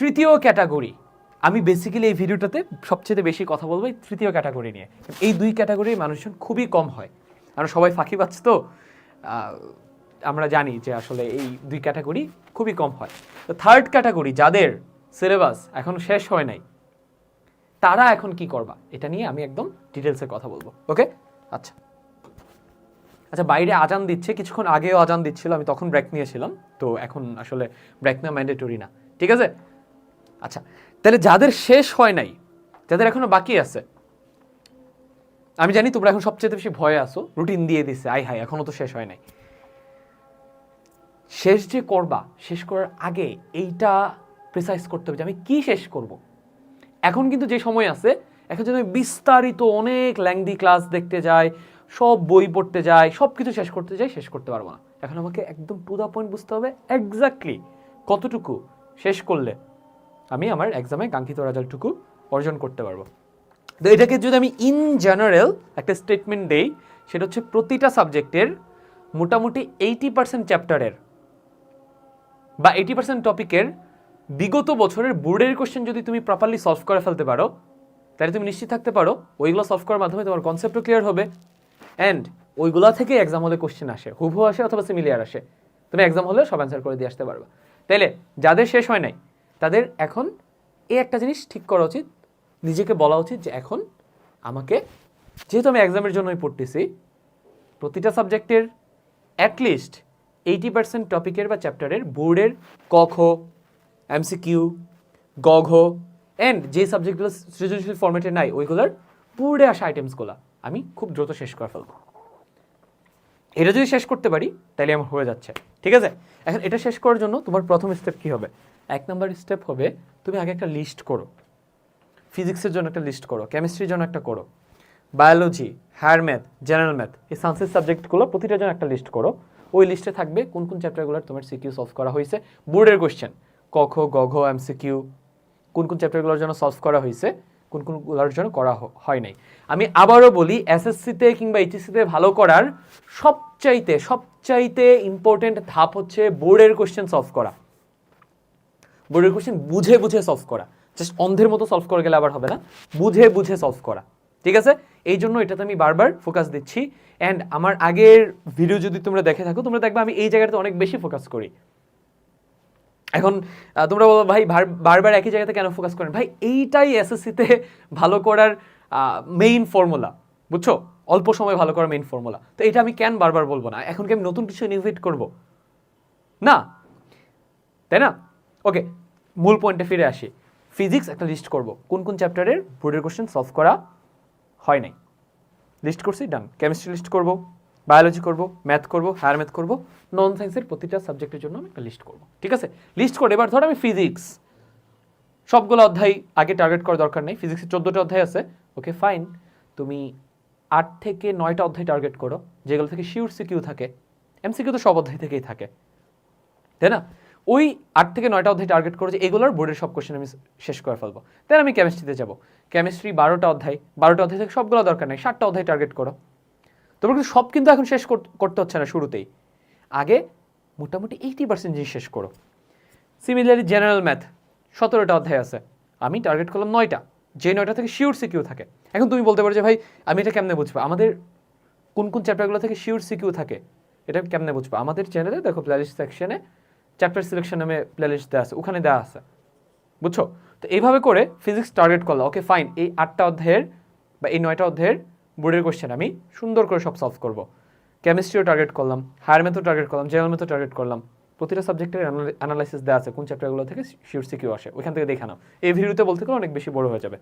তৃতীয় ক্যাটাগরি। আমি বেসিক্যালি এই ভিডিওটাতে সবচেয়ে বেশি কথা বলব এই তৃতীয় ক্যাটাগরি নিয়ে। এই দুই ক্যাটাগরির মানুষজন খুবই কম হয়। আমরা সবাই ফাঁকি পাচ্ছে তো। আমরা জানি যে আসলে এই দুই ক্যাটাগরি খুবই কম হয়। তো থার্ড ক্যাটাগরি, যাদের সিলেবাস এখন শেষ হয় নাই, তারা এখন কি করবা? এটা নিয়ে আমি একদম ডিটেলসে কথা বলব। ওকে আচ্ছা। আচ্ছা বাইরে আজান দিচ্ছে। কিছুক্ষণ আগেও আজান দিচ্ছিল। আমি তখন ব্রেক নিয়েছিলাম। তো এখন আসলে ব্রেক না ম্যান্ডেটরি না। ঠিক আছে? আচ্ছা তাহলে যাদের শেষ হয় নাই, যাদের এখনও বাকি আছে, আমি জানি তোমরা এখন সবচেয়ে বেশি ভয়ে আসো রুটিন দিয়ে দিছে আই হাই এখনও তো শেষ হয় নাই। শেষ যে করবা, শেষ করার আগে এইটা প্রিসাইজ করতে হবে যে আমি কি শেষ করব। এখন কিন্তু যে সময় আছে, এখন যদি বিস্তারিত অনেক ল্যাংদি ক্লাস দেখতে যাই, সব বই পড়তে যাই সব কিছু শেষ করতে যাই, শেষ করতে পারব না। এখন আমাকে একদম টু দ্য পয়েন্ট বুঝতে হবে এক্স্যাক্টলি কতটুকু শেষ করলে আমি আমার এক্সামে কাঙ্ক্ষিত রেজাল্টটুকু অর্জন করতে পারব। তো এটাকে যদি আমি ইন জেনারেল একটা স্টেটমেন্ট দেই, সেটা হচ্ছে প্রতিটা সাবজেক্টের মোটামুটি এইটি পার্সেন্ট চ্যাপ্টারের বা এইটি পার্সেন্ট টপিকের বিগত বছরের বোর্ডের কোশ্চেন যদি তুমি প্রপারলি সলভ করে ফেলতে পারো, তাহলে তুমি নিশ্চিত থাকতে পারো ওইগুলো সলভ করার মাধ্যমে তোমার কনসেপ্টও ক্লিয়ার হবে অ্যান্ড ওইগুলা থেকে এক্সাম হলে কোশ্চেন আসে, হুবহু আসে অথবা সিমিলিয়ার আসে। তুমি এক্সাম হলে সব অ্যান্সার করে দিয়ে আসতে পারবে। তাইলে যাদের শেষ হয় নাই তাদের এখন এই একটা জিনিস ঠিক করা উচিত, নিজেকে বলা উচিত যে এখন আমাকে, যেহেতু আমি এক্সামের জন্যই পড়তেছি, প্রতিটা সাবজেক্টের অ্যাটলিস্ট এইটি পার্সেন্ট টপিকের বা চ্যাপ্টারের বোর্ডের ক, খ এমসিকিউ গ, ঘ অ্যান্ড যে সাবজেক্টগুলো সৃজনশীল ফর্মেটে নাই, ওইগুলোর বোর্ডে আসা আইটেমসগুলো আমি খুব দ্রুত শেষ করে ফেলব। এটা যদি শেষ করতে পারি, তাহলে আমার হয়ে যাচ্ছে। ঠিক আছে? এখন এটা শেষ করার জন্য তোমার প্রথম স্টেপ কী হবে? এক নম্বর স্টেপ হবে, তুমি আগে একটা লিস্ট করো। ফিজিক্সের জন্য একটা লিস্ট করো কেমিস্ট্রির জন্য একটা করো biology higher math general math এই সায়েন্সের সাবজেক্টগুলো প্রতিটার জন্য একটা লিস্ট করো। ওই লিস্টে থাকবে কোন কোন চ্যাপ্টারগুলোর তোমার সিকিউ সলভ করা হয়েছে। বোর্ডের কোয়েশ্চেন ক, খ, গ, ঘ এমসিকিউ কোন কোন চ্যাপ্টারগুলোর জন্য সলভ করা হয়েছে, কোন কোনগুলোর জন্য করা হয় নাই। আমি আবারও বলি এসএসসিতে কিংবা এইচএসসিতে ভালো করার সবচাইতে সবচাইতে ইম্পর্টেন্ট ধাপ হচ্ছে বোর্ডের কোয়েশ্চেন সলভ করা। বোর্ডের কোশ্চেন বুঝে বুঝে সলভ করা। জাস্ট অন্ধের মতো সলভ করে গেলে আবার হবে না। বুঝে বুঝে সলভ করা। ঠিক আছে? এই জন্য এটাতে আমি বারবার ফোকাস দিচ্ছি। অ্যান্ড আমার আগের ভিডিও যদি তোমরা দেখে থাকো, তোমরা দেখবে আমি এই জায়গাটাতে অনেক বেশি ফোকাস করি। এখন তোমরা বলো, ভাই বারবার একই জায়গাতে কেন ফোকাস করেন? ভাই, এইটাই এসএসসিতে ভালো করার মেইন ফর্মুলা বুঝছ? অল্প সময় ভালো করার মেইন ফর্মুলা তো এটা আমি কেন বারবার বলব না? এখন কি আমি নতুন কিছু ইনোভেট করব? না? তাই না? ওকে মূল পয়েন্টে ফিরে আসি। ফিজিক্স একটা লিস্ট করব। কোন কোন চ্যাপ্টারের বোর্ডের কোশ্চেন সলভ করা হয় নাই। লিস্ট করছি ডান কেমিস্ট্রি লিস্ট করব বায়োলজি করব ম্যাথ করব হায়ার ম্যাথ করব নন সায়েন্সের প্রতিটা সাবজেক্টের জন্য আমি একটা লিস্ট করব। ঠিক আছে? লিস্ট করে, এবার ধর আমি ফিজিক্স সবগুলো অধ্যায় আগে টার্গেট করার দরকার নেই। ফিজিক্সের চোদ্দোটা অধ্যায় আছে। ওকে ফাইন তুমি আট থেকে নয়টা অধ্যায় টার্গেট করো, যেগুলো থেকে শিওর সিকিউ থাকে। এমসিকিউ তো সব অধ্যায় থেকেই থাকে। তাই না? ওই আট থেকে নয়টা অধ্যায় টার্গেট করে যে এগুলোর বোর্ডের সব কোশ্চেন আমি শেষ করে ফেলব। তাই আমি কেমিস্ট্রিতে যাব। কেমিস্ট্রি বারোটা অধ্যায় বারোটা অধ্যায় থেকে সবগুলো দরকার নেই ষাটটা অধ্যায় টার্গেট করো। তোমার কিন্তু সব কিন্তু এখন শেষ কর- করতে হচ্ছে না শুরুতেই। আগে মোটামুটি এইটি পার্সেন্ট জিনিস শেষ করো। সিমিলারলি জেনারেল ম্যাথ সতেরোটা অধ্যায় আছে। আমি টার্গেট করলাম নয়টা। যে নয়টা থেকে শিওর সিকিউ থাকে। এখন তুমি বলতে পারো যে, ভাই, আমি এটা কেমনে বুঝব? আমাদের কোন কোন চ্যাপ্টারগুলো থেকে শিওর সিকিউ থাকে? এটা কেমনে বুঝব? আমাদের চ্যানেলে দেখো প্লেলিস্ট সেকশনে চ্যাপ্টার সিলেকশন নামে প্লেলিস্ট দেওয়া আছে, ওখানে দেওয়া আছে। বুঝছ? তো এইভাবে করে ফিজিক্স টার্গেট করল ওকে ফাইন এই আটটা অধ্যায়ের বা এই নয়টা অধ্যায়ের বোর্ডের কোশ্চেন আমি সুন্দর করে সব সলভ করব। কেমিস্ট্রিও টার্গেট করলাম হায়ার ম্যাথও টার্গেট করলাম জেনারেল ম্যাথও টার্গেট করলাম। প্রতিটা সাবজেক্টের অ্যানালাইসিস দেওয়া আছে, কোন চ্যাপ্টারগুলো থেকে শিওর সিকিউ আসে, ওইখান থেকে দেখে নাও। এই ভিডিওতে বলতে গেলে অনেক বেশি বড় হয়ে যাবে।